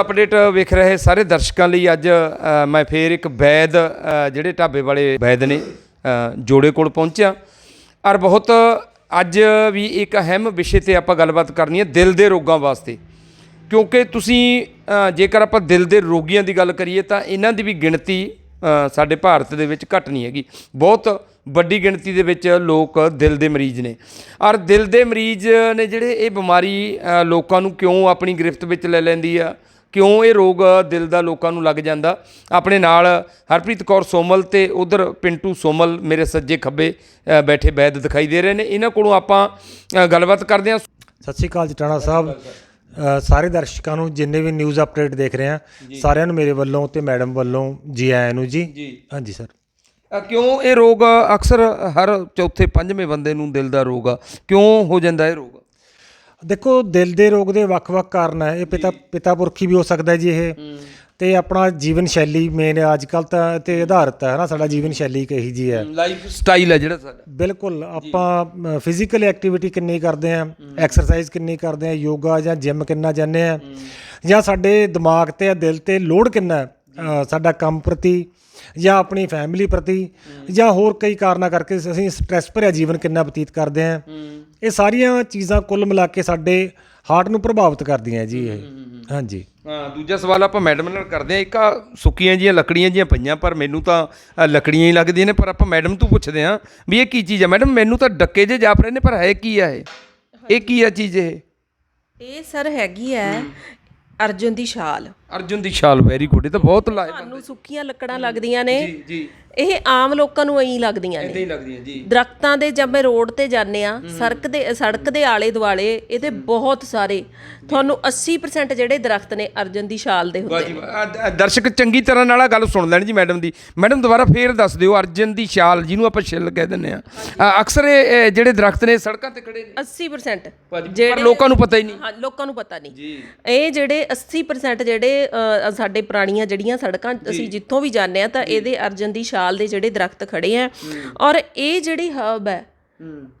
Update ਵੇਖ ਰਹੇ ਸਾਰੇ ਦਰਸ਼ਕਾਂ ਲਈ ਅੱਜ ਮੈਂ ਫੇਰ ਇੱਕ ਵੈਦ ਜਿਹੜੇ ਢਾਬੇ ਵਾਲੇ ਵੈਦ ਨੇ ਜੋੜੇ ਕੋਲ ਪਹੁੰਚਿਆ। ਔਰ ਬਹੁਤ ਅੱਜ ਵੀ ਇੱਕ ਅਹਿਮ ਵਿਸ਼ੇ ਤੇ ਆਪਾਂ ਗੱਲਬਾਤ ਕਰਨੀ ਹੈ ਦਿਲ ਦੇ ਰੋਗਾਂ ਵਾਸਤੇ। ਕਿਉਂਕਿ ਤੁਸੀਂ ਜੇਕਰ ਆਪਾਂ ਦਿਲ ਦੇ ਰੋਗੀਆਂ ਦੀ ਗੱਲ ਕਰੀਏ ਤਾਂ ਇਹਨਾਂ ਦੀ ਵੀ ਗਿਣਤੀ ਸਾਡੇ ਭਾਰਤ ਦੇ ਵਿੱਚ ਘੱਟ ਨਹੀਂ ਹੈਗੀ। ਬਹੁਤ ਵੱਡੀ ਗਿਣਤੀ ਦੇ ਵਿੱਚ ਲੋਕ ਦਿਲ ਦੇ ਮਰੀਜ਼ ਨੇ। ਔਰ ਦਿਲ ਦੇ ਮਰੀਜ਼ ਨੇ ਜਿਹੜੇ ਇਹ ਬਿਮਾਰੀ ਲੋਕਾਂ ਨੂੰ ਕਿਉਂ ਆਪਣੀ ਗ੍ਰਿਫਤ ਵਿੱਚ ਲੈ ਲੈਂਦੀ ਆ? ਕਿਉਂ ਇਹ ਰੋਗ ਦਿਲ ਦਾ ਲੋਕਾਂ ਨੂੰ ਲੱਗ ਜਾਂਦਾ? ਆਪਣੇ ਨਾਲ ਹਰਪ੍ਰੀਤ ਕੌਰ ਸੋਮਲ ਤੇ ਉਧਰ ਪਿੰਟੂ ਸੋਮਲ ਮੇਰੇ ਸੱਜੇ ਖੱਬੇ ਬੈਠੇ ਵੈਦ ਦਿਖਾਈ ਦੇ ਰਹੇ ਨੇ। ਇਹਨਾਂ ਕੋਲੋਂ ਆਪਾਂ ਗੱਲਬਾਤ ਕਰਦੇ ਹਾਂ। ਸਤਿ ਸ਼੍ਰੀ ਅਕਾਲ ਜਟਾਣਾ ਸਾਹਿਬ। ਸਾਰੇ ਦਰਸ਼ਕਾਂ ਨੂੰ ਜਿੰਨੇ ਵੀ ਨਿਊਜ਼ ਅਪਡੇਟ ਦੇਖ ਰਹੇ ਆ ਸਾਰਿਆਂ ਨੂੰ ਮੇਰੇ ਵੱਲੋਂ ਤੇ ਮੈਡਮ ਵੱਲੋਂ ਜੀ ਆਇਆਂ ਨੂੰ ਜੀ। ਹਾਂਜੀ ਸਰ ਕਿਉਂ ਇਹ ਰੋਗ ਅਕਸਰ ਹਰ ਚੌਥੇ ਪੰਜਵੇਂ ਬੰਦੇ ਨੂੰ ਦਿਲ ਦਾ ਰੋਗ ਆ? ਕਿਉਂ ਹੋ ਜਾਂਦਾ ਇਹ ਰੋਗ? ਦੇਖੋ ਦਿਲ ਦੇ ਰੋਗ ਦੇ ਵੱਖ-ਵੱਖ ਕਾਰਨ ਹੈ ਇਹ ਪਿਤਾ ਪਿਤਾ ਪੁਰਖੀ ਵੀ ਹੋ ਸਕਦਾ ਜੀ ਇਹ। ਤੇ ਆਪਣਾ ਜੀਵਨ ਸ਼ੈਲੀ ਮੇਨ ਅੱਜ ਕੱਲ ਤਾਂ ਤੇ ਆਧਾਰਿਤ ਹੈ ਨਾ ਸਾਡਾ ਜੀਵਨ ਸ਼ੈਲੀ ਕਹੀ ਜੀ ਹੈ ਲਾਈਫ ਸਟਾਈਲ ਹੈ ਜਿਹੜਾ ਸਾਡਾ। ਬਿਲਕੁਲ ਆਪਾਂ ਫਿਜ਼ੀਕਲ ਐਕਟੀਵਿਟੀ ਕਿੰਨੀ ਕਰਦੇ ਆ ਐਕਸਰਸਾਈਜ਼ ਕਿੰਨੀ ਕਰਦੇ ਆ ਯੋਗਾ ਜਾਂ ਜਿਮ ਕਿੰਨਾ ਜਾਂਦੇ ਆ। ਜਾਂ ਸਾਡੇ ਦਿਮਾਗ ਤੇ ਦਿਲ ਤੇ ਲੋਡ ਕਿੰਨਾ ਸਾਡਾ ਕੰਮ ਪ੍ਰਤੀ ਜਾਂ ਆਪਣੀ ਫੈਮਿਲੀ ਪ੍ਰਤੀ ਜਾਂ ਹੋਰ ਕਈ ਕਾਰਨਾਂ ਕਰਕੇ ਅਸੀਂ ਸਟ੍ਰੈਸ ਭਰਿਆ ਜੀਵਨ ਕਿੰਨਾ ਬਤੀਤ ਕਰਦੇ ਆ ਇਹ ਸਾਰੀਆਂ ਚੀਜ਼ਾਂ ਕੁੱਲ ਮਿਲਾ ਕੇ ਸਾਡੇ ਹਾਰਟ ਨੂੰ ਪ੍ਰਭਾਵਿਤ ਕਰਦੀਆਂ ਜੀ ਇਹ। ਹਾਂਜੀ। ਹਾਂ ਦੂਜਾ ਸਵਾਲ ਆਪਾਂ ਮੈਡਮ ਨਾਲ ਕਰਦੇ ਆ ਇੱਕ ਆ ਸੁੱਕੀਆਂ ਜੀਆਂ ਲੱਕੜੀਆਂ ਜੀਆਂ ਪਈਆਂ ਪਰ ਮੈਨੂੰ ਤਾਂ ਆਹ ਲੱਕੜੀਆਂ ਹੀ ਲੱਗਦੀਆਂ ਨੇ ਪਰ ਆਪਾਂ ਮੈਡਮ ਤੋਂ ਪੁੱਛਦੇ ਆ ਵੀ ਇਹ ਕੀ ਚੀਜ਼ ਹੈ ਮੈਡਮ ਮੈਨੂੰ ਤਾਂ ਡੱਕੇ ਜੇ ਜਾਪ ਰਹੇ ਨੇ ਪਰ ਹੈ ਕੀ ਆ ਇਹ? ਇਹ ਕੀ ਆ ਚੀਜ਼ ਇਹ? ਇਹ ਸਰ ਹੈਗੀ ਹੈ। ਅਰਜੁਨ ਦੀ ਛਾਲ। ਅਰਜੁਨ ਦੀ ਛਾਲ ਵੈਰੀ ਗੁੱਡ ਇਹ ਤਾਂ ਬਹੁਤ ਲਾਇਕ ਤੁਹਾਨੂੰ ਸੁੱਕੀਆਂ ਲੱਕੜਾਂ ਲੱਗਦੀਆਂ ਨੇ। ਜੀ ਜੀ। ਇਹ ਆਮ ਲੋਕਾਂ ਨੂੰ ਐਂ ਲੱਗਦੀਆਂ ਇਦਾਂ ਨੇ ਹੀ ਲੱਗਦੀਆਂ ਜੀ। ਦਰਖਤਾਂ ਦੇ ਜਦ ਮੈਂ ਰੋਡ ਤੇ ਜਾਂਦੇ ਆ ਸੜਕ ਦੇ ਸੜਕ ਦੇ ਆਲੇ ਦੁਆਲੇ ਇਹਦੇ ਬਹੁਤ ਸਾਰੇ ਤੁਹਾਨੂੰ 80% ਜਿਹੜੇ ਦਰਖਤ ਨੇ ਅਰਜਨ ਦੀ ਛਾਲ ਦੇ ਹੁੰਦੇ ਜੀ ਵਾਹ। ਦਰਸ਼ਕ ਚੰਗੀ ਤਰ੍ਹਾਂ ਨਾਲ ਆਹ ਗੱਲ ਸੁਣ ਲੈਣ ਜੀ ਮੈਡਮ ਦੀ। ਮੈਡਮ ਦੁਬਾਰਾ ਫੇਰ ਦੱਸ ਦਿਓ ਅਰਜਨ ਦੀ ਛਾਲ ਜਿਹਨੂੰ ਆਪਾਂ ਛਿੱਲ ਕਹਿ ਦਿੰਦੇ ਆ ਅਕਸਰ ਇਹ ਜਿਹੜੇ ਦਰਖਤ ਨੇ ਸੜਕਾਂ ਤੇ ਖੜੇ ਨੇ। 80% ਭਾਜੀ, ਪਰ ਲੋਕਾਂ ਨੂੰ ਪਤਾ ਹੀ ਨਹੀਂ। ਹਾਂ ਲੋਕਾਂ ਨੂੰ ਪਤਾ ਨਹੀਂ। ਜੀ। ਇਹ ਜਿਹੜੇ 80% ਜਿਹੜੇ ਸਾਡੇ ਪੁਰਾਣੀਆਂ ਜਿਹੜੀਆਂ ਸੜਕਾਂ ਅਸੀਂ ਜਿੱਥੋਂ ਵੀ ਜਾਂਦੇ ਆ ਤਾਂ ਇਹਦੇ ਅਰਜਨ ਦੀ ਛਾਲ ਦੇ ਜਿਹੜੇ ਦਰਖਤ ਖੜੇ ਆ। ਔਰ ਇਹ ਜਿਹੜੀ ਹਰਬ ਹੈ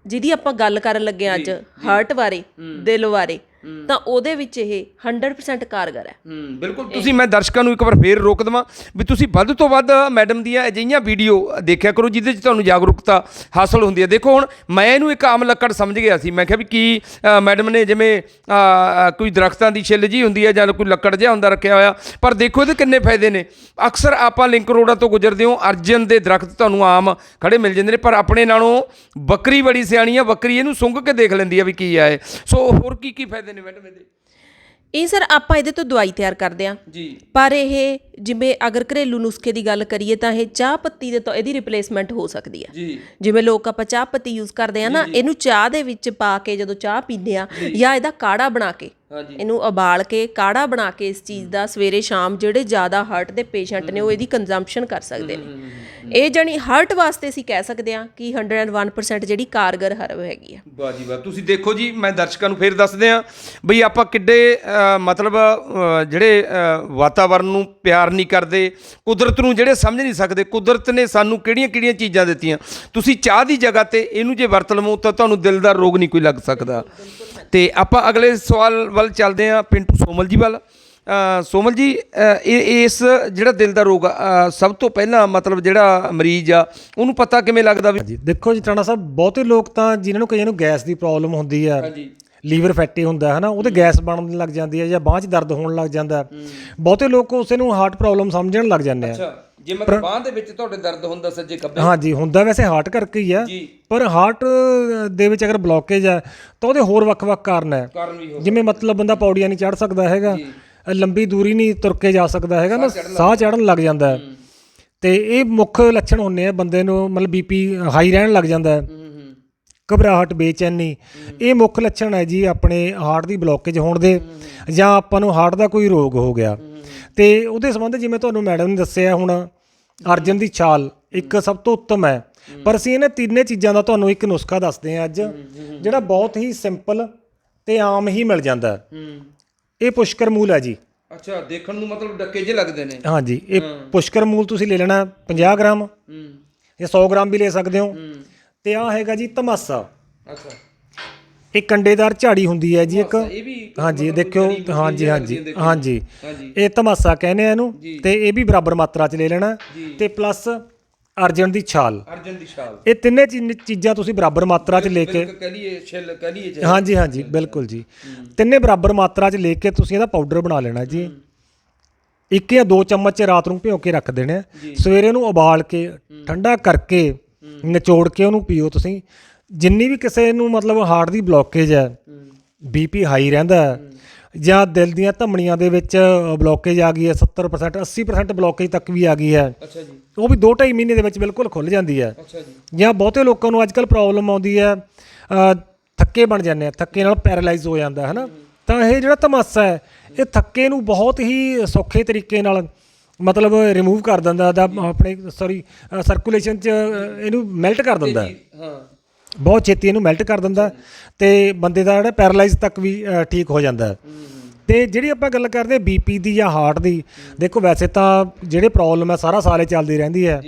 ਜਿਹਦੀ ਆਪਾਂ ਗੱਲ ਕਰਨ ਲੱਗੇ ਅੱਜ ਹਾਰਟ ਬਾਰੇ ਦਿਲ ਬਾਰੇ ਤਾਂ ਉਹਦੇ ਵਿੱਚ ਇਹ 100% ਕਾਰਗਰ ਹੈ। ਹੂੰ ਬਿਲਕੁਲ। ਤੁਸੀਂ ਮੈਂ ਦਰਸ਼ਕਾਂ ਨੂੰ ਇੱਕ ਵਾਰ ਫੇਰ ਰੋਕ ਦਵਾਂ ਵੀ ਤੁਸੀਂ ਵੱਧ ਤੋਂ ਵੱਧ ਮੈਡਮ ਦੀਆਂ ਅਜਿਹੀਆਂ ਵੀਡੀਓ ਦੇਖਿਆ ਕਰੋ ਜਿਹਦੇ 'ਚ ਤੁਹਾਨੂੰ ਜਾਗਰੂਕਤਾ ਹਾਸਲ ਹੁੰਦੀ ਹੈ। ਦੇਖੋ ਹੁਣ ਮੈਂ ਇਹਨੂੰ ਇੱਕ ਆਮ ਲੱਕੜ ਸਮਝ ਗਿਆ ਸੀ। ਮੈਂ ਕਿਹਾ ਵੀ ਕੀ ਮੈਡਮ ਨੇ ਜਿਵੇਂ ਕੋਈ ਦਰਖਤਾਂ ਦੀ ਛਿੱਲ ਜੀ ਹੁੰਦੀ ਹੈ ਜਾਂ ਕੋਈ ਲੱਕੜ ਜਿਹਾ ਹੁੰਦਾ ਰੱਖਿਆ ਹੋਇਆ ਪਰ ਦੇਖੋ ਇਹਦੇ ਕਿੰਨੇ ਫਾਇਦੇ ਨੇ। ਅਕਸਰ ਆਪਾਂ ਲਿੰਕ ਰੋਡਾਂ ਤੋਂ ਗੁਜ਼ਰਦੇ ਹਾਂ ਅਰਜਨ ਦੇ ਦਰਖਤ ਤੁਹਾਨੂੰ ਆਮ ਖੜੇ ਮਿਲ ਜਾਂਦੇ ਨੇ ਪਰ ਆਪਣੇ ਨਾਲੋਂ ਬੱਕਰੀ ਬੜੀ ਸਿਆਣੀ ਆ ਬੱਕਰੀ ਇਹਨੂੰ ਸੁੰਘ ਕੇ ਦੇਖ ਲੈਂਦੀ ਆ ਵੀ ਕੀ ਆ ਇਹ। ਸੋ ਹੋਰ ਕੀ ਕੀ ਫਾਇਦੇ ਨੇ ਮੈਡਮ ਇਹਦੇ ਇਹ ਸਰ ਆਪਾਂ ਇਹਦੇ ਤੋਂ ਦਵਾਈ ਤਿਆਰ ਕਰਦੇ ਆ ਜੀ। ਪਰ ਇਹ ਜਿਵੇਂ ਅਗਰ ਘਰੇਲੂ ਨੁਸਖੇ ਦੀ ਗੱਲ ਕਰੀਏ ਤਾਂ ਇਹ ਚਾਹ ਪੱਤੀ ਦੇ ਤੋਂ ਇਹਦੀ ਰਿਪਲੇਸਮੈਂਟ ਹੋ ਸਕਦੀ ਹੈ। ਜੀ। ਜਿਵੇਂ ਲੋਕ ਆਪਾਂ ਚਾਹ ਪੱਤੀ ਯੂਜ਼ ਕਰਦੇ ਆ ਨਾ ਇਹਨੂੰ ਚਾਹ ਦੇ ਵਿੱਚ ਪਾ ਕੇ ਜਦੋਂ ਚਾਹ ਪੀਂਦੇ ਆ ਜਾਂ ਇਹਦਾ ਕਾੜਾ ਬਣਾ ਕੇ ਹਾਂਜੀ। ਇਹਨੂੰ ਉਬਾਲ ਕੇ ਕਾੜਾ ਬਣਾ ਕੇ ਇਸ ਚੀਜ਼ ਦਾ ਸਵੇਰੇ ਸ਼ਾਮ ਜਿਹੜੇ ਜ਼ਿਆਦਾ ਹਾਰਟ ਦੇ ਪੇਸ਼ੈਂਟ ਨੇ ਉਹ ਇਹਦੀ ਕੰਜ਼ੰਪਸ਼ਨ ਕਰ ਸਕਦੇ ਨੇ। ਇਹ ਜਣੀ ਹਾਰਟ ਵਾਸਤੇ ਅਸੀਂ ਕਹਿ ਸਕਦੇ ਆ ਕਿ 101% ਜਿਹੜੀ ਕਾਰਗਰ ਹਰਬ ਹੈਗੀ ਆ। ਵਾਹ ਜੀ ਵਾਹ ਤੁਸੀਂ ਦੇਖੋ ਜੀ ਮੈਂ ਦਰਸ਼ਕਾਂ ਨੂੰ ਫੇਰ ਦੱਸਦੇ ਆ ਬਈ ਆਪਾਂ ਕਿੱਡੇ ਮਤਲਬ ਜਿਹੜੇ ਅ, ਵਾਤਾਵਰਣ ਨੂੰ ਪਿਆਰ ਨਹੀਂ ਕਰਦੇ ਕੁਦਰਤ ਨੂੰ ਜਿਹੜੇ ਸਮਝ ਨਹੀਂ ਸਕਦੇ ਕੁਦਰਤ ਨੇ ਸਾਨੂੰ ਕਿਹੜੀਆਂ-ਕਿਹੜੀਆਂ ਚੀਜ਼ਾਂ ਦਿੱਤੀਆਂ। ਤੁਸੀਂ ਚਾਹ ਦੀ ਜਗ੍ਹਾ ਤੇ ਇਹਨੂੰ ਜੇ ਵਰਤ ਲਵੋ ਤਾਂ ਤੁਹਾਨੂੰ ਦਿਲ ਦਾ ਰੋਗ ਨਹੀਂ ਕੋਈ ਲੱਗ ਸਕਦਾ। ਤੇ ਆਪਾਂ ਅਗਲੇ ਸਵਾਲ ਵੱਲ ਚੱਲਦੇ ਆ ਪਿੰਟੂ ਸੋਮਲ ਜੀ ਵੱਲ। ਸੋਮਲ ਜੀ ਇਹ ਇਸ ਜਿਹੜਾ ਦਿਲ ਦਾ ਰੋਗ ਸਭ ਤੋਂ ਪਹਿਲਾਂ ਮਤਲਬ ਜਿਹੜਾ ਮਰੀਜ਼ ਆ ਉਹਨੂੰ ਪਤਾ ਕਿਵੇਂ ਲੱਗਦਾ ਵੀ ਦੇਖੋ ਜੀ ਟਾਣਾ ਸਾਹਿਬ ਬਹੁਤੇ ਲੋਕ ਤਾਂ ਜਿਨ੍ਹਾਂ ਨੂੰ ਕਈਆਂ ਨੂੰ ਗੈਸ ਦੀ ਪ੍ਰੋਬਲਮ ਹੁੰਦੀ ਆ ਹਾਂਜੀ। ਲੀਵਰ ਫੈਟੀ ਹੁੰਦਾ ਹੈ ਹਨਾ ਉਹਦੇ ਗੈਸ ਬਣਨ ਲੱਗ ਜਾਂਦੀ ਹੈ ਜਾਂ ਬਾਂਹ 'ਚ ਦਰਦ ਹੋਣ ਲੱਗ ਜਾਂਦਾ। ਬਹੁਤੇ ਲੋਕ ਉਸੇ ਨੂੰ ਹਾਰਟ ਪ੍ਰੋਬਲਮ ਸਮਝਣ ਲੱਗ ਜਾਂਦੇ ਆ। ਅੱਛਾ। ਜੇ ਮਤਲਬ ਬਾਹ ਦੇ ਵਿੱਚ ਤੁਹਾਡੇ ਦਰਦ ਹੁੰਦਾ ਸੱਜੇ ਖੱਬੇ ਹਾਂਜੀ ਹੁੰਦਾ ਵੈਸੇ ਹਾਰਟ ਕਰਕੇ ਹੀ ਆ ਪਰ ਹਾਰਟ ਦੇ ਵਿੱਚ ਅਗਰ ਬਲੌਕੇਜ ਹੈ ਤਾਂ ਉਹਦੇ ਹੋਰ ਵੱਖ-ਵੱਖ ਕਾਰਨ ਹੈ ਕਾਰਨ ਵੀ ਹੋ ਜਿਵੇਂ ਮਤਲਬ ਬੰਦਾ ਪੌੜੀਆਂ ਨਹੀਂ ਚੜ ਸਕਦਾ ਹੈਗਾ ਲੰਬੀ ਦੂਰੀ ਨਹੀਂ ਤੁਰ ਕੇ ਜਾ ਸਕਦਾ ਹੈਗਾ ਨਾ ਸਾਹ ਚੜਨ ਲੱਗ ਜਾਂਦਾ। ਹੈ। ਤੇ ਇਹ ਮੁੱਖ ਲੱਛਣ ਹੁੰਨੇ ਆ ਬੰਦੇ ਨੂੰ ਮਤਲਬ ਬੀਪੀ ਹਾਈ ਰਹਿਣ ਲੱਗ ਜਾਂਦਾ। ਹੂੰ। ਘਬਰਾਹਟ ਬੇਚੈਨੀ ਇਹ ਮੁੱਖ ਲੱਛਣ ਹੈ ਜੀ ਆਪਣੇ ਹਾਰਟ ਦੀ ਬਲੌਕੇਜ ਹੋਣ ਦੇ ਜਾਂ ਆਪਾਂ ਨੂੰ ਹਾਰਟ ਦਾ ਕੋਈ ਰੋਗ ਹੋ ਗਿਆ। ਤੇ ਉਹਦੇ ਸੰਬੰਧ ਜਿਵੇਂ ਤੁਹਾਨੂੰ ਮੈਡਮ ਨੇ ਦੱਸਿਆ ਹੁਣ ਅਰਜਨ ਦੀ ਛਾਲ ਇੱਕ ਸਭ ਤੋਂ ਉੱਤਮ ਹੈ। ਪਰ ਅਸੀਂ ਇਹਨਾਂ ਤਿੰਨੇ ਚੀਜ਼ਾਂ ਦਾ ਤੁਹਾਨੂੰ ਇੱਕ ਨੁਸਖਾ ਦੱਸਦੇ ਹਾਂ ਅੱਜ ਜਿਹੜਾ ਬਹੁਤ ਹੀ ਸਿੰਪਲ ਤੇ ਆਮ ਹੀ ਮਿਲ ਜਾਂਦਾ ਇਹ ਪੁਸ਼ਕਰ ਮੂਲ ਹੈ ਜੀ। ਅੱਛਾ ਦੇਖਣ ਨੂੰ ਮਤਲਬ ਡੱਕੇ ਜੇ ਲੱਗਦੇ ਨੇ। ਹਾਂਜੀ ਇਹ ਪੁਸ਼ਕਰ ਮੂਲ ਤੁਸੀਂ ਲੈ ਲੈਣਾ 50 ਗ੍ਰਾਮ ਜਾਂ 100 ਗ੍ਰਾਮ ਵੀ ਲੈ ਸਕਦੇ ਹੂੰ। ਤੇ ਆ ਹੈਗਾ ਜੀ ਤਮਾਸਾ। ਅੱਛਾ। ਇੱਕ ਕੰਡੇਦਾਰ ਝਾੜੀ ਹੁੰਦੀ ਹੈ ਜੀ ਇੱਕ। ਇਹ ਵੀ ਹਾਂਜੀ ਦੇਖਿਓ ਹਾਂਜੀ ਹਾਂਜੀ ਹਾਂਜੀ। ਇਹ ਧਮਾਸਾ ਕਹਿੰਦੇ ਆ ਇਹਨੂੰ ਤੇ ਇਹ ਵੀ ਬਰਾਬਰ ਮਾਤਰਾ ਚ ਲੈ ਲੈਣਾ ਤੇ ਪਲੱਸ ਅਰਜਨ ਦੀ ਛਾਲ। ਅਰਜਨ ਦੀ ਸ਼ਾਲ ਇਹ ਤਿੰਨੇ ਚੀਜ਼- ਤੁਸੀਂ ਬਰਾਬਰ ਮਾਤਰਾ ਚ ਲੈ ਕੇ ਕਹ ਲਈਏ ਛਿੱਲ ਕਹ ਲਈਏ ਚਾਹੇ। ਹਾਂਜੀ ਹਾਂਜੀ ਬਿਲਕੁਲ। ਜੀ। ਤਿੰਨੇ ਬਰਾਬਰ ਮਾਤਰਾ ਚ ਲੈ ਕੇ ਤੁਸੀਂ ਇਹਦਾ ਪਾਊਡਰ ਬਣਾ ਲੈਣਾ ਜੀ। ਇੱਕ ਜਾਂ ਦੋ ਚਮਚ ਰਾਤ ਨੂੰ ਭਿਓ ਕੇ ਰੱਖ ਦੇਣੇ ਸਵੇਰੇ ਉਹਨੂੰ ਉਬਾਲ ਕੇ ਠੰਡਾ ਕਰਕੇ ਨਿਚੋੜ ਕੇ ਉਹਨੂੰ ਪੀਓ ਤੁਸੀਂ। ਜਿੰਨੀ ਵੀ ਕਿਸੇ ਨੂੰ ਮਤਲਬ ਹਾਰਟ ਦੀ ਬਲੋਕੇਜ ਹੈ ਬੀਪੀ ਹਾਈ ਰਹਿੰਦਾ ਹੈ, ਜਾਂ ਦਿਲ ਦੀਆਂ ਧਮਨੀਆਂ ਦੇ ਵਿੱਚ ਬਲੋਕੇਜ ਆ ਗਈ ਹੈ 70% 80% ਬਲੋਕੇਜ ਤੱਕ ਵੀ ਆ ਗਈ ਹੈ ਅੱਛਾ ਜੀ। ਉਹ ਵੀ 2.5 ਮਹੀਨੇ ਦੇ ਵਿੱਚ ਬਿਲਕੁਲ ਖੁੱਲ ਜਾਂਦੀ ਹੈ। ਅੱਛਾ ਜੀ। ਜਾਂ ਬਹੁਤੇ ਲੋਕਾਂ ਨੂੰ ਅੱਜਕੱਲ ਪ੍ਰੋਬਲਮ ਆਉਂਦੀ ਹੈ ਥੱਕੇ ਬਣ ਜਾਂਦੇ ਆ ਥੱਕੇ ਨਾਲ ਪੈਰਾਲਾਈਜ਼ ਹੋ ਜਾਂਦਾ ਹੈ ਨਾ ਤਾਂ ਇਹ ਜਿਹੜਾ ਤਮਾਸਾ ਹੈ ਇਹ ਥੱਕੇ ਨੂੰ ਬਹੁਤ ਹੀ ਸੌਖੇ ਤਰੀਕੇ ਨਾਲ ਮਤਲਬ ਰਿਮੂਵ ਕਰ ਦਿੰਦਾ ਦਾ ਆਪਣੇ ਸੌਰੀ ਸਰਕੂਲੇਸ਼ਨ ਚ ਇਹਨੂੰ ਮੈਲਟ ਕਰ ਦਿੰਦਾ ਹੈ। ਬਹੁਤ ਛੇਤੀ ਇਹਨੂੰ ਮੈਲਟ ਕਰ ਦਿੰਦਾ ਤੇ ਬੰਦੇ ਦਾ ਜਿਹੜਾ ਪੈਰਾਲਾਈਜ਼ ਤੱਕ ਵੀ ਠੀਕ ਹੋ ਜਾਂਦਾ। ਤੇ ਜਿਹੜੀ ਆਪਾਂ ਗੱਲ ਕਰਦੇ ਬੀਪੀ ਦੀ ਜਾਂ ਹਾਰਟ ਦੀ ਦੇਖੋ ਵੈਸੇ ਤਾਂ ਜਿਹੜੇ ਪ੍ਰੋਬਲਮ ਹੈ ਸਾਰਾ ਸਾਲੇ ਚੱਲਦੀ ਰਹਿੰਦੀ ਹੈ।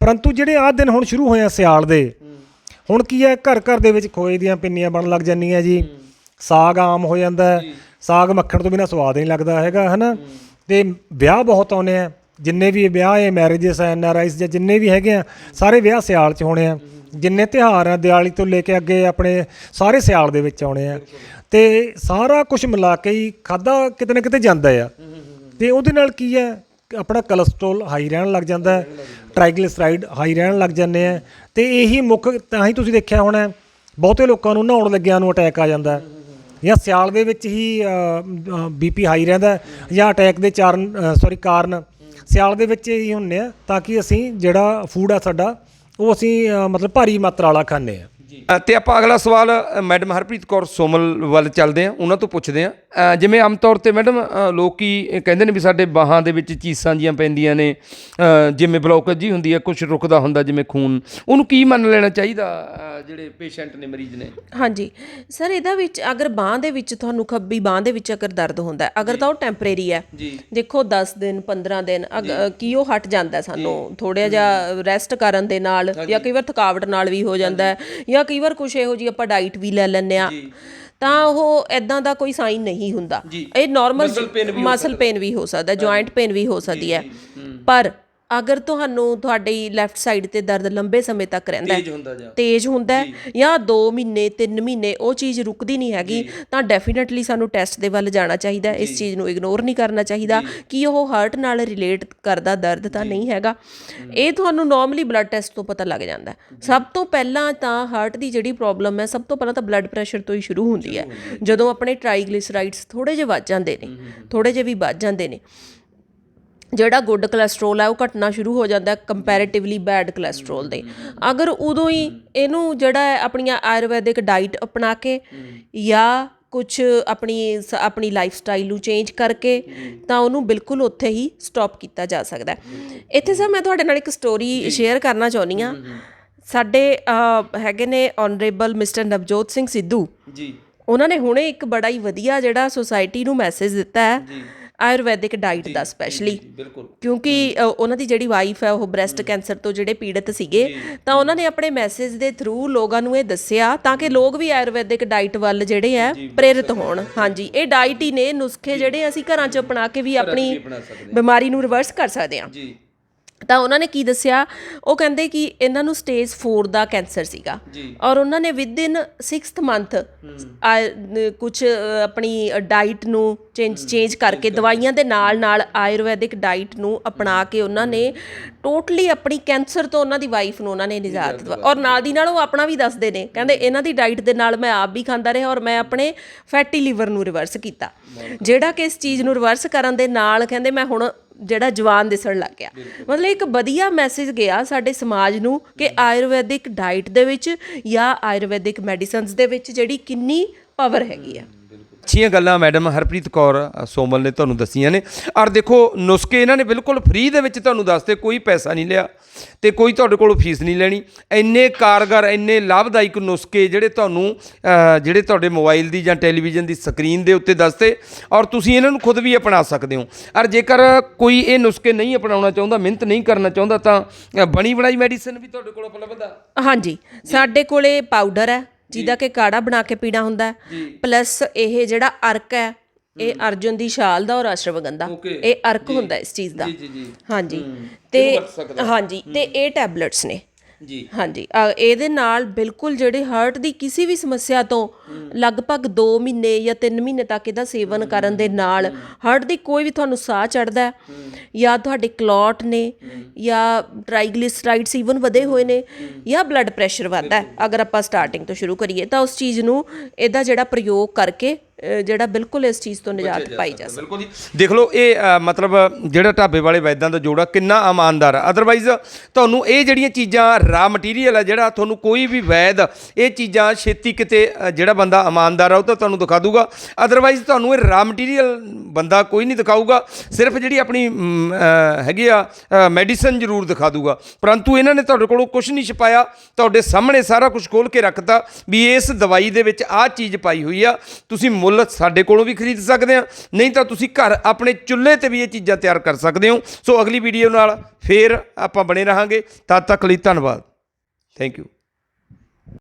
ਪਰੰਤੂ ਜਿਹੜੇ ਆਹ ਦਿਨ ਹੁਣ ਸ਼ੁਰੂ ਹੋਏ ਆ ਸਿਆਲ ਦੇ ਹੁਣ ਕੀ ਹੈ ਘਰ ਘਰ ਦੇ ਵਿੱਚ ਖੋਏ ਦੀਆਂ ਪਿੰਨੀਆਂ ਬਣਨ ਲੱਗ ਜਾਂਦੀਆਂ ਜੀ। ਸਾਗ ਆਮ ਹੋ ਜਾਂਦਾ ਸਾਗ ਮੱਖਣ ਤੋਂ ਬਿਨਾ ਸਵਾਦ ਨਹੀਂ ਲੱਗਦਾ ਹੈਗਾ ਹਨਾ? ਤੇ ਵਿਆਹ ਬਹੁਤ ਆਉਨੇ ਆ, ਜਿੰਨੇ ਵੀ ਵਿਆਹ ਹੈ ਮੈਰਿਜਸ ਐ ਐਨ ਆਰ ਆਈਸ ਜਾਂ ਜਿੰਨੇ ਵੀ ਹੈਗੇ ਆ, ਸਾਰੇ ਵਿਆਹ ਸਿਆਲ 'ਚ ਹੋਣੇ ਆ। ਜਿੰਨੇ ਤਿਉਹਾਰ ਆ, ਦਿਵਾਲੀ ਤੋਂ ਲੈ ਕੇ ਅੱਗੇ ਆਪਣੇ ਸਾਰੇ ਸਿਆਲ ਦੇ ਵਿੱਚ ਆਉਣੇ ਆ। ਤੇ ਸਾਰਾ ਕੁਝ ਮਿਲਾ ਕੇ ਹੀ ਖਾਦਾ ਕਿਤੇ ਨਾ ਕਿਤੇ ਜਾਂਦਾ ਆ। ਤੇ ਉਹਦੇ ਨਾਲ ਕੀ ਹੈ ਆਪਣਾ ਕੋਲੇਸਟ੍ਰੋਲ ਹਾਈ ਰਹਿਣ ਲੱਗ ਜਾਂਦਾ ਹੈ ਟ੍ਰਾਈਗਲਿਸਰਾਈਡ ਹਾਈ ਰਹਿਣ ਲੱਗ ਜਾਂਦੇ ਆ। ਤੇ ਇਹੀ ਮੁੱਖ ਤਾਂ ਹੀ ਤੁਸੀਂ ਦੇਖਿਆ ਹੋਣਾ, ਬਹੁਤੇ ਲੋਕਾਂ ਨੂੰ ਨਹਾਉਣ ਲੱਗਿਆਂ ਨੂੰ ਅਟੈਕ ਆ ਜਾਂਦਾ। ਹੈ ਜਾਂ ਸਿਆਲ ਦੇ ਵਿੱਚ ਹੀ ਬੀਪੀ ਹਾਈ ਰਹਿੰਦਾ ਜਾਂ ਅਟੈਕ ਦੇ ਚਾਰਨ ਸੌਰੀ ਕਾਰਨ ਸਿਆਲ ਦੇ ਵਿੱਚ ਹੀ ਹੁੰਨੇ ਆ, ਤਾਂ ਕਿ ਅਸੀਂ ਜਿਹੜਾ ਫੂਡ ਆ ਸਾਡਾ, ਉਹ ਅਸੀਂ ਮਤਲਬ ਭਾਰੀ ਮਾਤਰਾ ਵਾਲਾ ਖਾਂਦੇ ਆ। ਤੇ ਆਪਾਂ ਅਗਲਾ ਸਵਾਲ ਮੈਡਮ ਹਰਪ੍ਰੀਤ ਕੌਰ ਸੋਮਲ ਵੱਲ ਚੱਲਦੇ ਆ ਉਹਨਾਂ ਤੋਂ ਪੁੱਛਦੇ ਆ ਜਿਵੇਂ ਆਮ ਤੌਰ ਤੇ ਮੈਡਮ ਲੋਕੀ ਕਹਿੰਦੇ ਨੇ ਵੀ ਸਾਡੇ ਬਾਹਾਂ ਦੇ ਵਿੱਚ ਚੀਸਾਂ ਜੀਆਂ ਪੈਂਦੀਆਂ ਨੇ ਜਿਵੇਂ ਬਲੌਕੇਜ ਜੀ ਹੁੰਦੀ ਹੈ ਕੁਝ ਰੁਕਦਾ ਹੁੰਦਾ ਜਿਵੇਂ ਖੂਨ। ਉਹਨੂੰ ਕੀ ਮੰਨ ਲੈਣਾ ਚਾਹੀਦਾ ਜਿਹੜੇ ਪੇਸ਼ੈਂਟ ਨੇ ਮਰੀਜ਼ ਨੇ? ਹਾਂਜੀ। ਸਰ ਇਹਦਾ ਵਿੱਚ ਅਗਰ ਬਾਹ ਦੇ ਵਿੱਚ ਤੁਹਾਨੂੰ ਖੱਬੀ ਬਾਹ ਦੇ ਵਿੱਚ ਅਗਰ ਦਰਦ ਹੁੰਦਾ ਹੈ ਅਗਰ ਤਾਂ ਉਹ ਟੈਂਪਰੇਰੀ ਹੈ। ਦੇਖੋ 10 ਦਿਨ 15 ਦਿਨ ਕੀ ਉਹ ਹਟ ਜਾਂਦਾ ਸਾਨੂੰ? ਥੋੜਾ ਜਿਹਾ ਰੈਸਟ ਕਰਨ ਦੇ ਨਾਲ ਜਾਂ ਕਈ ਵਾਰ ਥਕਾਵਟ ਨਾਲ ਵੀ ਹੋ ਜਾਂਦਾ ਹੈ ਜਾਂ ਕਈ ਵਾਰ ਕੁਝ ਇਹੋ ਜੀ ਆਪਾਂ ਡਾਈਟ ਵੀ ਲੈ ਲੈਂਦੇ ਆ ਤਾਂ ਉਹ ਐਦਾਂ ਦਾ ਕੋਈ ਸਾਈਨ ਨਹੀਂ ਹੁੰਦਾ। ਇਹ ਨਾਰਮਲ ਮਸਲ ਪੇਨ ਵੀ ਹੋ ਸਕਦਾ। ਜੁਆਇੰਟ ਪੇਨ ਵੀ ਹੋ ਸਕਦੀ ਹੈ। ਪਰ ਅਗਰ ਤੁਹਾਨੂੰ ਤੁਹਾਡੀ ਲੈਫਟ ਸਾਈਡ ਤੇ ਦਰਦ ਲੰਬੇ ਸਮੇਂ ਤੱਕ ਰਹਿੰਦਾ ਤੇਜ਼ ਹੈ ਹੁੰਦਾ ਜਾ। ਤੇਜ਼ ਹੁੰਦਾ ਹੈ ਜਾਂ। 2 ਮਹੀਨੇ 3 ਮਹੀਨੇ ਉਹ ਚੀਜ਼ ਰੁਕਦੀ ਨਹੀਂ ਹੈਗੀ ਤਾਂ ਡੈਫੀਨਿਟਲੀ ਸਾਨੂੰ ਟੈਸਟ ਦੇ ਵੱਲ ਜਾਣਾ ਚਾਹੀਦਾ। ਇਸ ਚੀਜ਼ ਨੂੰ ਇਗਨੋਰ ਨਹੀਂ ਕਰਨਾ ਚਾਹੀਦਾ। ਕਿ ਉਹ ਹਾਰਟ ਨਾਲ ਰਿਲੇਟ ਕਰਦਾ ਦਰਦ ਤਾਂ ਨਹੀਂ ਹੈਗਾ। ਇਹ ਤੁਹਾਨੂੰ ਨਾਰਮਲੀ ਬਲੱਡ ਟੈਸਟ ਤੋਂ ਪਤਾ ਲੱਗ ਜਾਂਦਾ। ਸਭ ਤੋਂ ਪਹਿਲਾਂ ਤਾਂ ਹਾਰਟ ਦੀ ਜਿਹੜੀ ਪ੍ਰੋਬਲਮ ਹੈ ਸਭ ਤੋਂ ਪਹਿਲਾਂ ਤਾਂ ਬਲੱਡ ਪ੍ਰੈਸ਼ਰ ਤੋਂ ਹੀ ਸ਼ੁਰੂ ਹੁੰਦੀ ਹੈ। ਜਦੋਂ ਆਪਣੇ ਟ੍ਰਾਈਗਲਿਸਰਾਈਡਸ ਥੋੜੇ ਜਿਹੇ ਵੱਧ ਜਾਂਦੇ ਨੇ ਥੋੜੇ ਜਿਹੇ ਵੀ ਵੱਧ ਜਾਂਦੇ ਨੇ ਜਿਹੜਾ ਗੁੱਡ ਕੋਲੇਸਟ੍ਰੋਲ ਹੈ ਉਹ ਘਟਣਾ ਸ਼ੁਰੂ ਹੋ ਜਾਂਦਾ ਕੰਪੈਰੀਟਿਵਲੀ ਬੈਡ ਕੋਲੇਸਟ੍ਰੋਲ ਦੇ। ਅਗਰ ਉਦੋਂ ਹੀ ਇਹਨੂੰ ਜਿਹੜਾ ਹੈ ਆਪਣੀਆਂ ਆਯੁਰਵੈਦਿਕ ਡਾਈਟ ਅਪਣਾ ਕੇ ਜਾਂ ਕੁਝ ਆਪਣੀ ਆਪਣੀ ਲਾਈਫ ਸਟਾਈਲ ਨੂੰ ਚੇਂਜ ਕਰਕੇ ਤਾਂ ਉਹਨੂੰ ਬਿਲਕੁਲ ਉੱਥੇ ਹੀ ਸਟਾਪ ਕੀਤਾ ਜਾ ਸਕਦਾ ਇੱਥੇ ਸਰ ਮੈਂ ਤੁਹਾਡੇ ਨਾਲ ਇੱਕ ਸਟੋਰੀ ਸ਼ੇਅਰ ਕਰਨਾ ਚਾਹੁੰਦੀ ਆ ਸਾਡੇ ਹੈਗੇ ਨੇ ਆਨਰੇਬਲ ਮਿਸਟਰ ਨਵਜੋਤ ਸਿੰਘ ਸਿੱਧੂ। ਜੀ। ਉਹਨਾਂ ਨੇ ਹੁਣੇ ਇੱਕ ਬੜਾ ਹੀ ਵਧੀਆ ਜਿਹੜਾ ਸੋਸਾਇਟੀ ਨੂੰ ਮੈਸੇਜ ਦਿੱਤਾ ਹੈ। ਆਯੁਰਵੈਦਿਕ ਡਾਈਟ ਦਾ ਸਪੈਸ਼ਲੀ ਬਿਲਕੁਲ। ਕਿਉਂਕਿ ਉਹਨਾਂ ਦੀ ਜਿਹੜੀ ਵਾਈਫ ਹੈ ਉਹ ਬ੍ਰੈਸਟ ਕੈਂਸਰ ਤੋਂ ਜਿਹੜੇ ਪੀੜਤ ਸੀਗੇ ਤਾਂ ਉਹਨਾਂ ਨੇ ਆਪਣੇ ਮੈਸੇਜ ਦੇ ਥਰੂ ਲੋਕਾਂ ਨੂੰ ਇਹ ਦੱਸਿਆ ਤਾਂ ਕਿ ਲੋਕ ਵੀ ਆਯੁਰਵੈਦਿਕ ਡਾਈਟ ਵੱਲ ਜਿਹੜੇ ਆ ਪ੍ਰੇਰਿਤ ਹੋਣ। ਹਾਂਜੀ ਇਹ ਡਾਈਟ ਹੀ ਨੇ ਨੁਸਖੇ ਜਿਹੜੇ ਅਸੀਂ ਘਰਾਂ 'ਚ ਅਪਣਾ ਕੇ ਵੀ ਆਪਣੀ ਬਿਮਾਰੀ ਨੂੰ ਰਿਵਰਸ ਕਰ ਸਕਦੇ ਹਾਂ। ਜੀ। ਤਾਂ ਉਹਨਾਂ ਨੇ ਕੀ ਦੱਸਿਆ? ਉਹ ਕਹਿੰਦੇ ਕਿ ਇਹਨਾਂ ਨੂੰ ਸਟੇਜ 4 ਦਾ ਕੈਂਸਰ ਸੀਗਾ। ਔਰ ਉਹਨਾਂ ਨੇ ਵਿਦ ਇਨ 6th ਮੰਥ ਕੁਝ ਆਪਣੀ ਡਾਈਟ ਨੂੰ ਚੇਂਜ ਚੇਂਜ ਕਰਕੇ ਦਵਾਈਆਂ ਦੇ ਨਾਲ ਨਾਲ ਆਯੁਰਵੈਦਿਕ ਡਾਈਟ ਨੂੰ ਅਪਣਾ ਕੇ ਉਹਨਾਂ ਨੇ ਟੋਟਲੀ ਆਪਣੀ ਕੈਂਸਰ ਤੋਂ ਉਹਨਾਂ ਦੀ ਵਾਈਫ ਨੂੰ ਉਹਨਾਂ ਨੇ ਨਿਜਾਤ ਦਵਾ ਔਰ ਨਾਲ ਦੀ ਨਾਲ ਉਹ ਆਪਣਾ ਵੀ ਦੱਸਦੇ ਨੇ। ਕਹਿੰਦੇ ਇਹਨਾਂ ਦੀ ਡਾਈਟ ਦੇ ਨਾਲ ਮੈਂ ਆਪ ਵੀ ਖਾਂਦਾ ਰਿਹਾ ਔਰ ਮੈਂ ਆਪਣੇ ਫੈਟੀ ਲੀਵਰ ਨੂੰ ਰਿਵਰਸ ਕੀਤਾ। ਜਿਹੜਾ ਕਿ ਇਸ ਚੀਜ਼ ਨੂੰ ਰਿਵਰਸ ਕਰਨ ਦੇ ਨਾਲ ਕਹਿੰਦੇ ਮੈਂ ਹੁਣ ਜਿਹੜਾ ਜਵਾਨ ਦਿਸਣ ਲੱਗ ਗਿਆ। ਮਤਲਬ ਇੱਕ ਵਧੀਆ ਮੈਸੇਜ ਗਿਆ ਸਾਡੇ ਸਮਾਜ ਨੂੰ ਕਿ ਆਯੁਰਵੈਦਿਕ ਡਾਈਟ ਦੇ ਵਿੱਚ ਜਾਂ ਆਯੁਰਵੈਦਿਕ ਮੈਡੀਸਿਨਸ ਦੇ ਵਿੱਚ ਜਿਹੜੀ ਕਿੰਨੀ ਪਾਵਰ ਹੈਗੀ ਆ। ਅੱਛੀਆਂ ਗੱਲਾਂ ਮੈਡਮ ਹਰਪ੍ਰੀਤ ਕੌਰ ਸੋਮਲ ਨੇ ਤੁਹਾਨੂੰ ਦੱਸੀਆਂ ਨੇ। ਔਰ ਦੇਖੋ, ਨੁਸਖੇ ਇਹਨਾਂ ਨੇ ਬਿਲਕੁਲ ਫ੍ਰੀ ਦੇ ਵਿੱਚ ਤੁਹਾਨੂੰ ਦੱਸਤੇ, ਕੋਈ ਪੈਸਾ ਨਹੀਂ ਲਿਆ ਤੇ ਕੋਈ ਤੁਹਾਡੇ ਕੋਲੋਂ ਫੀਸ ਨਹੀਂ ਲੈਣੀ। ਇੰਨੇ ਕਾਰਗਰ, ਇੰਨੇ ਲਾਭਦਾਇਕ ਨੁਸਖੇ ਜਿਹੜੇ ਤੁਹਾਨੂੰ ਜਿਹੜੇ ਤੁਹਾਡੇ ਮੋਬਾਈਲ ਦੀ ਜਾਂ ਟੈਲੀਵਿਜ਼ਨ ਦੀ ਸਕਰੀਨ ਦੇ ਉੱਤੇ ਦੱਸਤੇ ਔਰ ਤੁਸੀਂ ਇਹਨਾਂ ਨੂੰ ਖੁਦ ਵੀ ਅਪਣਾ ਸਕਦੇ ਹੋ। ਔਰ ਜੇਕਰ ਕੋਈ ਇਹ ਨੁਸਖੇ ਨਹੀਂ ਅਪਣਾਉਣਾ ਚਾਹੁੰਦਾ, ਮਿਹਨਤ ਨਹੀਂ ਕਰਨਾ ਚਾਹੁੰਦਾ ਤਾਂ ਬਣੀ ਬਣਾਈ ਮੈਡੀਸਨ ਵੀ ਤੁਹਾਡੇ ਕੋਲ ਉਪਲਬਧ ਆ? ਹਾਂਜੀ, ਸਾਡੇ ਕੋਲੇ ਪਾਊਡਰ ਹੈ। ਜਿਹਦਾ ਕਿ ਕਾੜਾ ਬਣਾ ਕੇ ਪੀਣਾ ਹੁੰਦਾ ਹੈ। ਪਲੱਸ ਇਹ ਜਿਹੜਾ ਅਰਕ ਹੈ ਇਹ ਅਰਜੁਨ ਦੀ ਛਾਲ ਦਾ ਔਰ ਅਸ਼ਰਵਗੰਧਾ ਇਹ ਅਰਕ ਹੁੰਦਾ ਇਸ ਚੀਜ਼ ਦਾ। ਹਾਂਜੀ। ਤੇ ਹਾਂਜੀ। ਤੇ ਇਹ ਟੈਬਲੇਟਸ ਨੇ। ਜੀ। ਹਾਂਜੀ। ਅ, ਇਹਦੇ ਨਾਲ ਬਿਲਕੁਲ ਜਿਹੜੇ ਹਾਰਟ ਦੀ ਕਿਸੇ ਵੀ ਸਮੱਸਿਆ ਤੋਂ ਲਗਭਗ 2 ਮਹੀਨੇ ਜਾਂ 3 ਮਹੀਨੇ ਤੱਕ ਇਹਦਾ ਸੇਵਨ ਕਰਨ ਦੇ ਨਾਲ ਹਾਰਟ ਦੀ ਕੋਈ ਵੀ ਤੁਹਾਨੂੰ ਸਾਹ ਚੜਦਾ ਹੈ ਜਾਂ ਤੁਹਾਡੇ ਕਲੌਟ ਨੇ ਜਾਂ ਟ੍ਰਾਈਗਲਿਸਰਾਈਡਸ ਈਵਨ ਵਧੇ ਹੋਏ ਨੇ ਜਾਂ ਬਲੱਡ ਪ੍ਰੈਸ਼ਰ ਵਧਦਾ ਹੈ। ਅਗਰ ਆਪਾਂ ਸਟਾਰਟਿੰਗ ਤੋਂ ਸ਼ੁਰੂ ਕਰੀਏ ਤਾਂ ਉਸ ਚੀਜ਼ ਨੂੰ ਇਹਦਾ ਜਿਹੜਾ ਪ੍ਰਯੋਗ ਕਰਕੇ ਜਿਹੜਾ ਬਿਲਕੁਲ ਇਸ ਚੀਜ਼ ਤੋਂ ਨਿਜਾਤ ਪਾਈ ਜਾ ਸਕਦੀ ਬਿਲਕੁਲ ਜੀ। ਦੇਖ ਲਓ ਇਹ ਮਤਲਬ ਜਿਹੜਾ ਢਾਬੇ ਵਾਲੇ ਵੈਦਾਂ ਦਾ ਜੋੜਾ ਕਿੰਨਾ ਇਮਾਨਦਾਰ ਆ। ਅਦਰਵਾਈਜ਼ ਤੁਹਾਨੂੰ ਇਹ ਜਿਹੜੀਆਂ ਚੀਜ਼ਾਂ ਰਾ ਮਟੀਰੀਅਲ ਆ ਜਿਹੜਾ ਤੁਹਾਨੂੰ ਕੋਈ ਵੀ ਵੈਦ ਇਹ ਚੀਜ਼ਾਂ ਛੇਤੀ ਕਿਤੇ ਜਿਹੜਾ ਬੰਦਾ ਇਮਾਨਦਾਰ ਆ ਉਹ ਤਾਂ ਤੁਹਾਨੂੰ ਦਿਖਾ ਦੂਗਾ। ਅਦਰਵਾਈਜ਼ ਤੁਹਾਨੂੰ ਇਹ ਰਾ ਮਟੀਰੀਅਲ ਬੰਦਾ ਕੋਈ ਨਹੀਂ ਦਿਖਾਊਗਾ। ਸਿਰਫ ਜਿਹੜੀ ਆਪਣੀ ਹੈਗੀ ਆ ਮੈਡੀਸਨ ਜ਼ਰੂਰ ਦਿਖਾ ਦੂਗਾ। ਪਰੰਤੂ ਇਹਨਾਂ ਨੇ ਤੁਹਾਡੇ ਕੋਲੋਂ ਕੁਝ ਨਹੀਂ ਛਪਾਇਆ। ਤੁਹਾਡੇ ਸਾਹਮਣੇ ਸਾਰਾ ਕੁਝ ਖੋਲ ਕੇ ਰੱਖਤਾ ਵੀ ਇਸ ਦਵਾਈ ਦੇ ਵਿੱਚ ਆਹ ਚੀਜ਼ ਪਾਈ ਹੋਈ ਆ। ਤੁਸੀਂ ਮੁੱਲ ਸਾਡੇ ਕੋਲੋਂ ਵੀ ਖਰੀਦ ਸਕਦੇ ਆ ਨਹੀਂ ਤਾਂ ਤੁਸੀਂ ਘਰ ਆਪਣੇ ਚੁੱਲ੍ਹੇ ਤੇ ਵੀ ਇਹ ਚੀਜ਼ਾਂ ਤਿਆਰ ਕਰ ਸਕਦੇ ਹੋ। ਸੋ ਅਗਲੀ ਵੀਡੀਓ ਨਾਲ ਫੇਰ ਆਪਾਂ ਬਣੇ ਰਹਾਂਗੇ। ਤਦ ਤੱਕ ਲਈ ਧੰਨਵਾਦ। Thank you